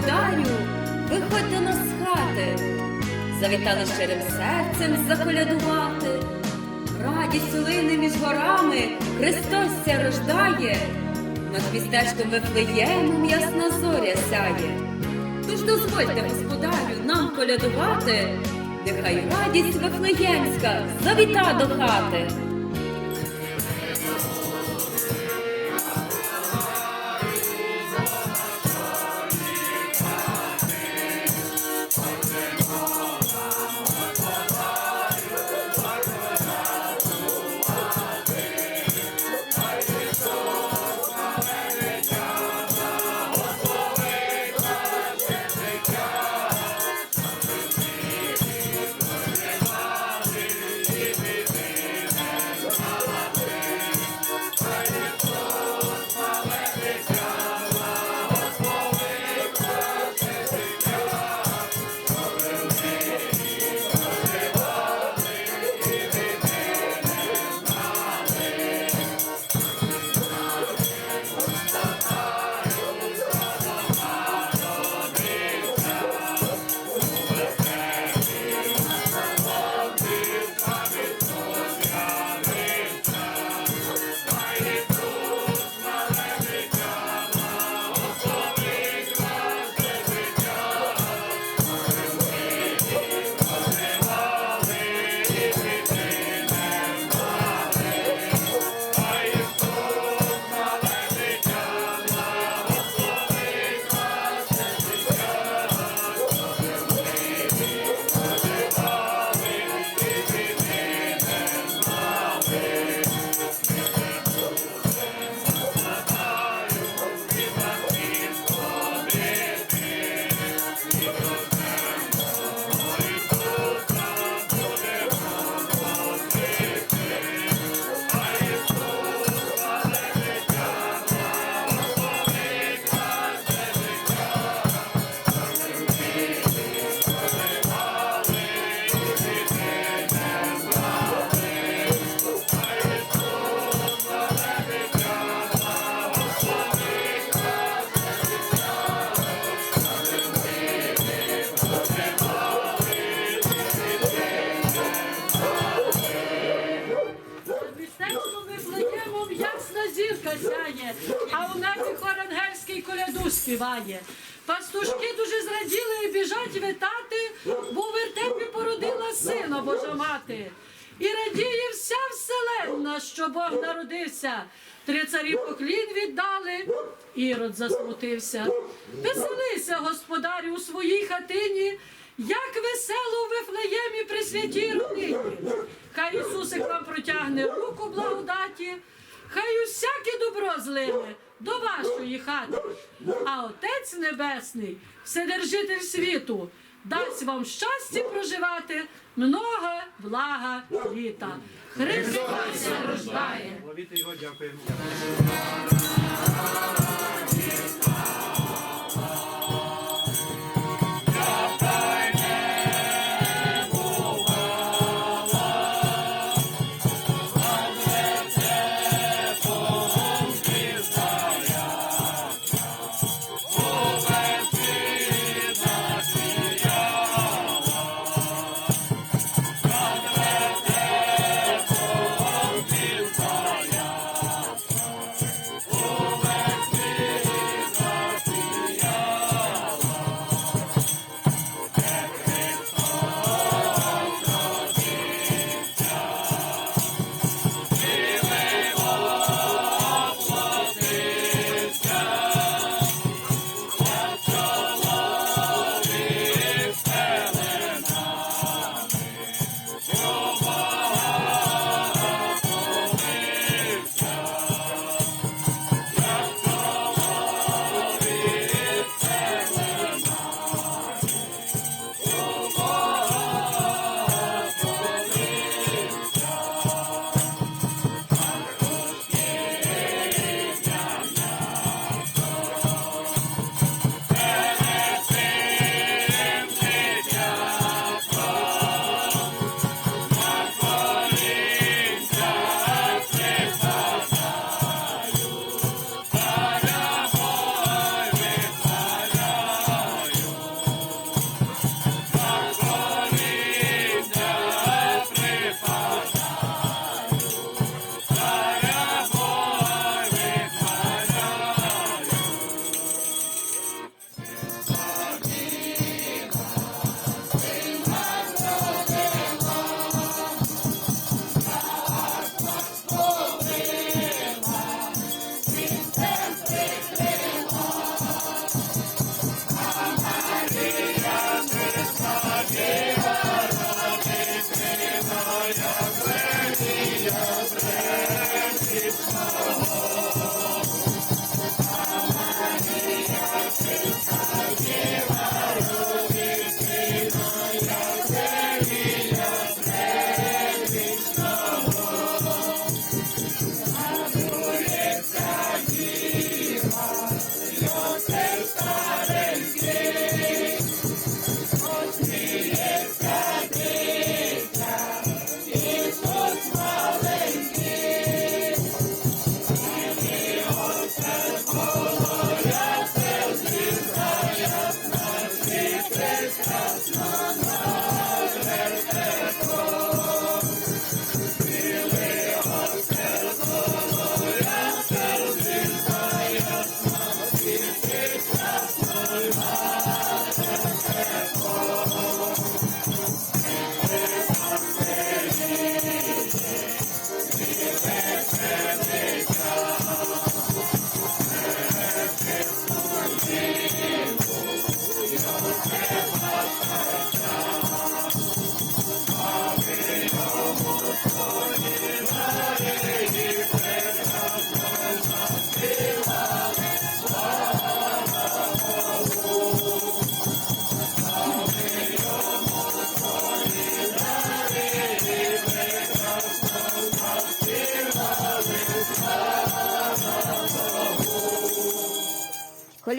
господарю, виходь до нас з хати, завітали щирим серцем заколядувати. Радість лине між горами, Христос ся рождає, над містечком Вифлеємом ясна зоря сяє. Тож дозвольте, господарю, нам колядувати, нехай радість Вифлеємська завіта до хати. Співає. Пастушки дуже зраділи і біжать вітати, бо в вертепі породила сина Божа мати. І радіє вся вселенна, що Бог народився. Три царі поклін віддали, Ірод засмутився. Веселися, господарю, у своїй хатині, як весело в Вифлеємі при святій родині. Хай Ісусик вам протягне руку благодаті, хай усяке добро злине до вашої хати. А Отець Небесний, Вседержитель світу, дасть вам щастя проживати много блага літа. Христос рождає. Ловіте його, дякуємо.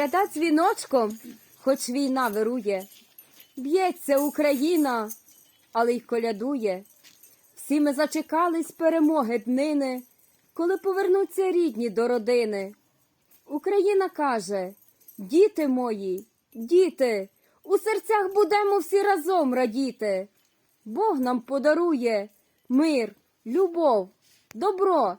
Коляда дзвіночком, хоч війна вирує. Б'ється Україна, але й колядує. Всі ми зачекались перемоги днини, коли повернуться рідні до родини. Україна каже: Діти мої, діти, у серцях будемо всі разом радіти. Бог нам подарує мир, любов, добро.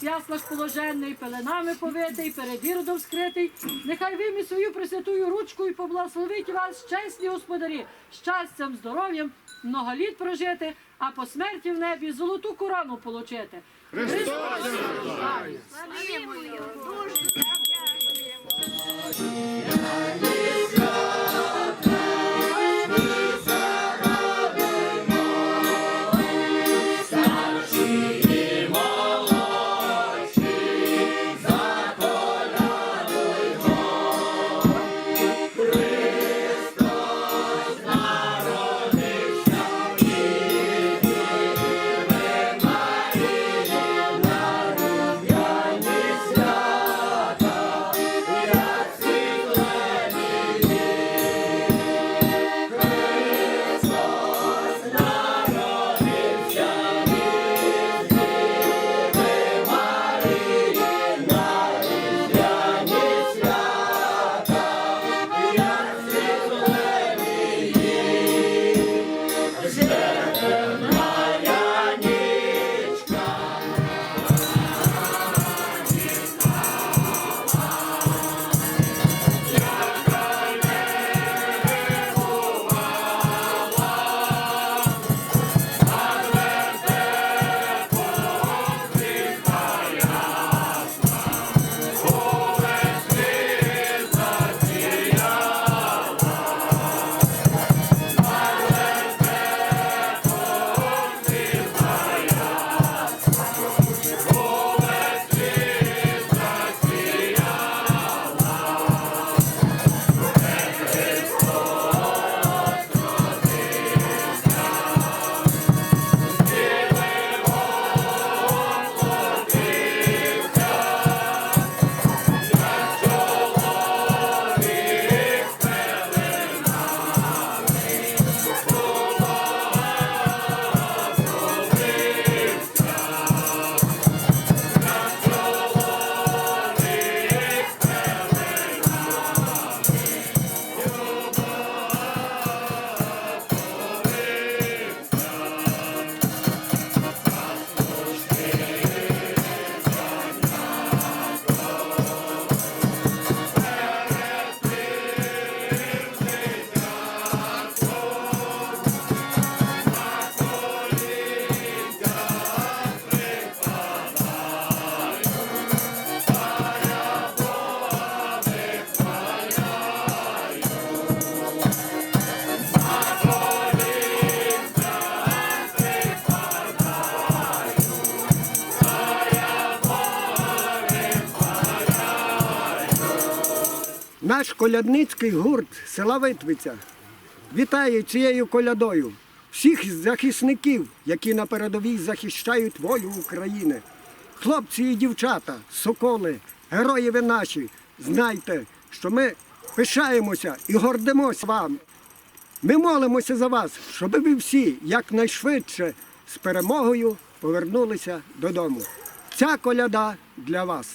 з ясла положений, пеленами повитий, перед іродом скритий. Нехай вимі свою присвятую ручку і поблагословить вас, чесні господарі, щастям, здоров'ям, много літ прожити, а по смерті в небі золоту корону получити. Христос! Христос! Колядницький гурт села Витвиця вітає цією колядою всіх захисників, які на передовій захищають волю України. Хлопці і дівчата, соколи, герої ви наші, знайте, що ми пишаємося і гордимося вам. Ми молимося за вас, щоб ви всі якнайшвидше з перемогою повернулися додому. Ця коляда для вас.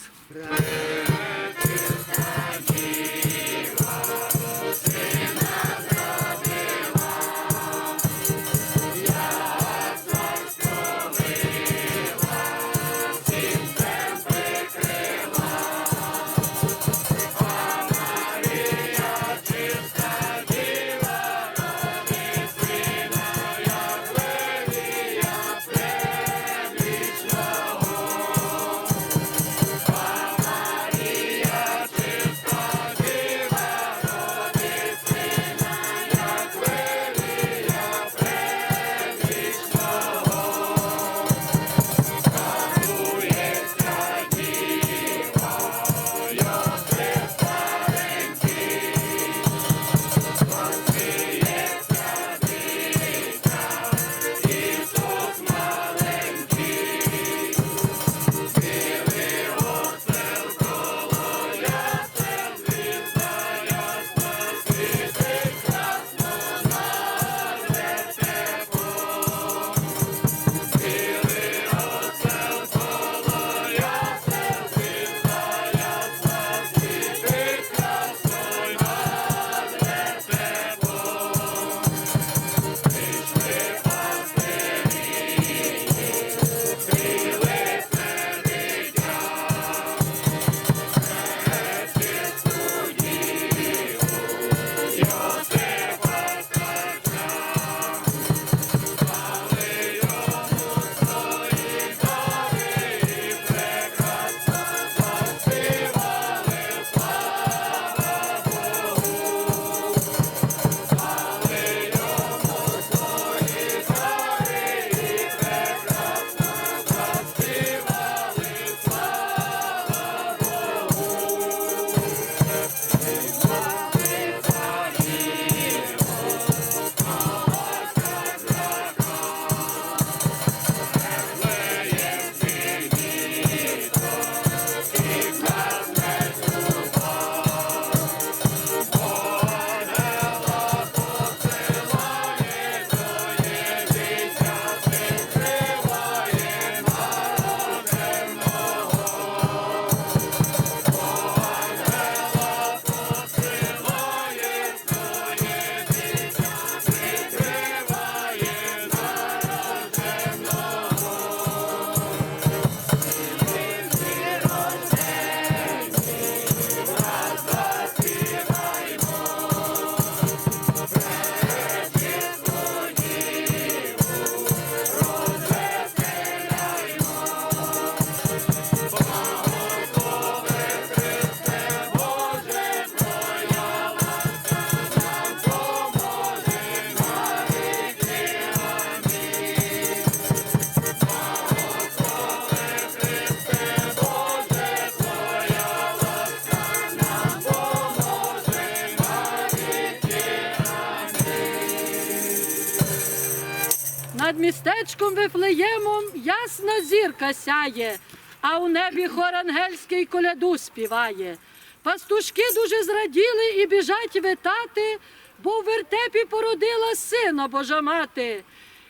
Вифлеємом ясна зірка сяє, а у небі хор ангельський коляду співає. Пастушки дуже зраділи і біжать витати, бо в вертепі породила сина Божа мати.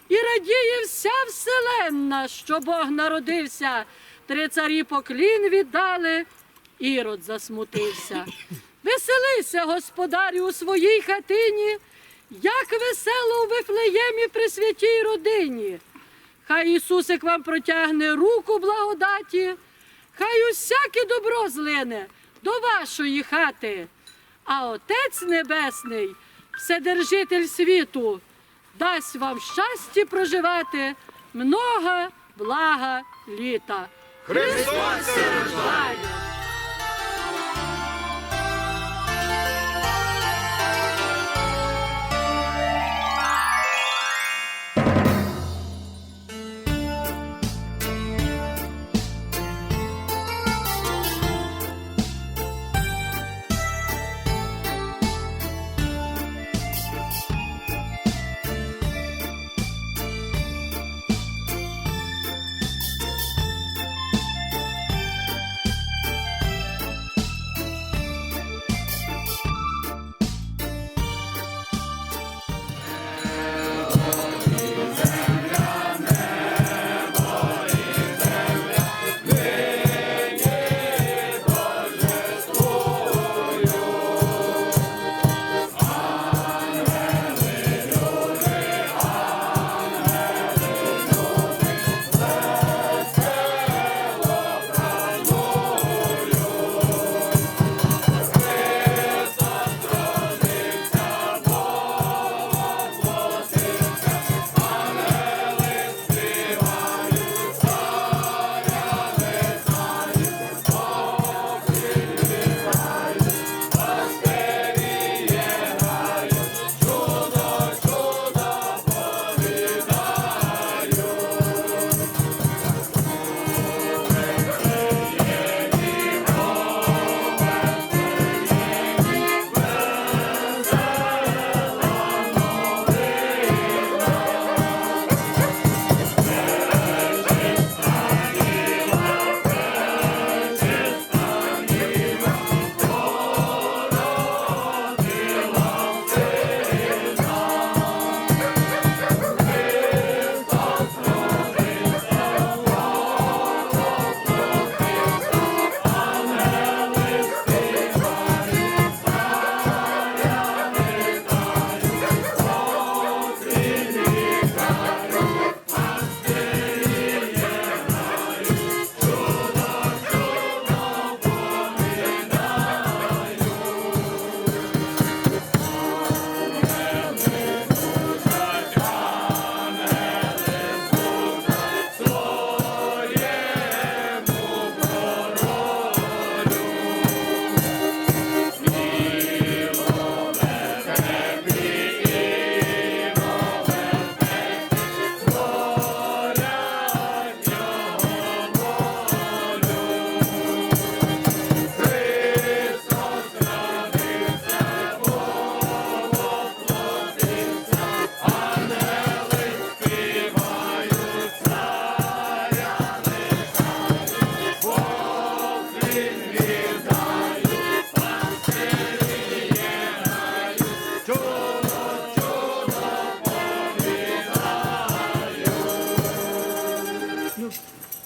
І радіє вся вселенна, що Бог народився. Три царі поклін віддали, ірод засмутився. Веселися, господарю, у своїй хатині, як весело у Вифлеємі при святій родині. Хай Ісусик вам протягне руку благодаті, хай усяке добро злине до вашої хати. А Отець Небесний, Вседержитель світу, дасть вам щастя проживати много блага літа. Христос рождає!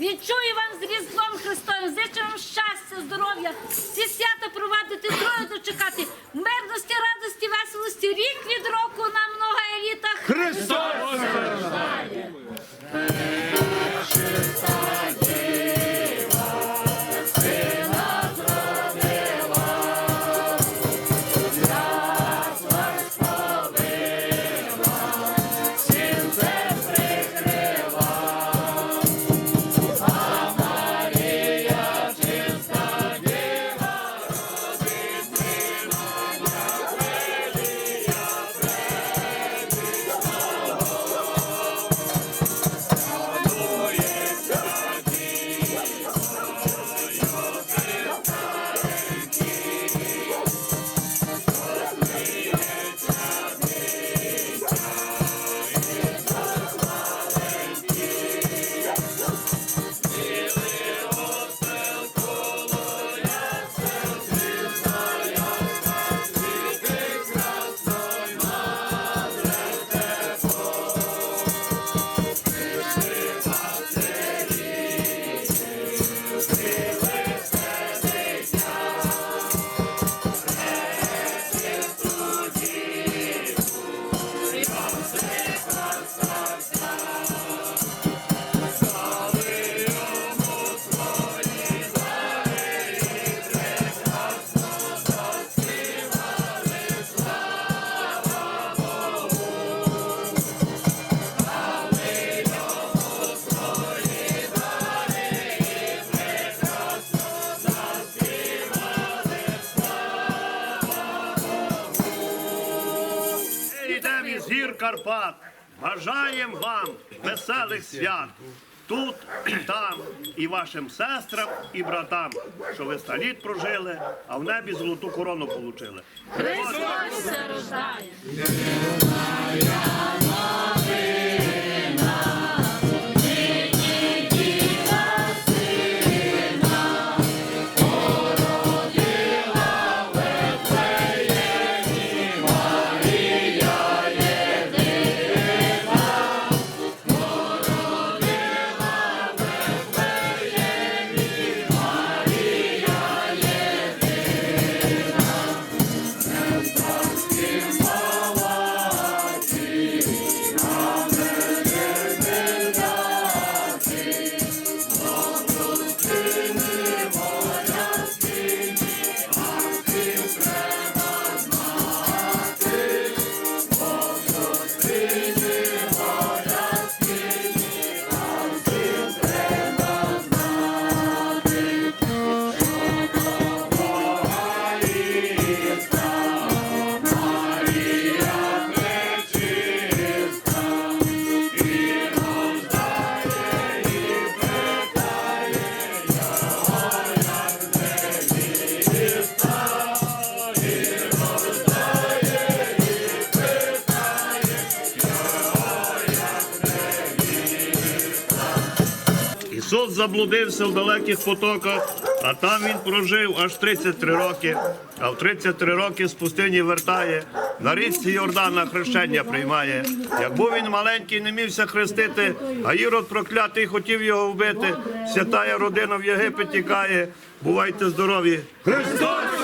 Вічую вам з Різдвом Христовим, зичу вам щастя, здоров'я, всі свята провадити, трою дочекати, мирності, радості, веселості, рік від року на много елітах. Христос! Бажаєм вам веселих свят. Тут, там, і вашим сестрам, і братам, що ви ста літ прожили, а в небі золоту корону получили. Христос рождає. Заблудився в далеких потоках, а там він прожив аж 33 роки. А в 33 роки з пустині вертає, на річці Йордана хрещення приймає. Якби він маленький, не мівся хрестити, а Ірод проклятий хотів його вбити. Святая родина в Єгипет тікає. Бувайте здорові! Христос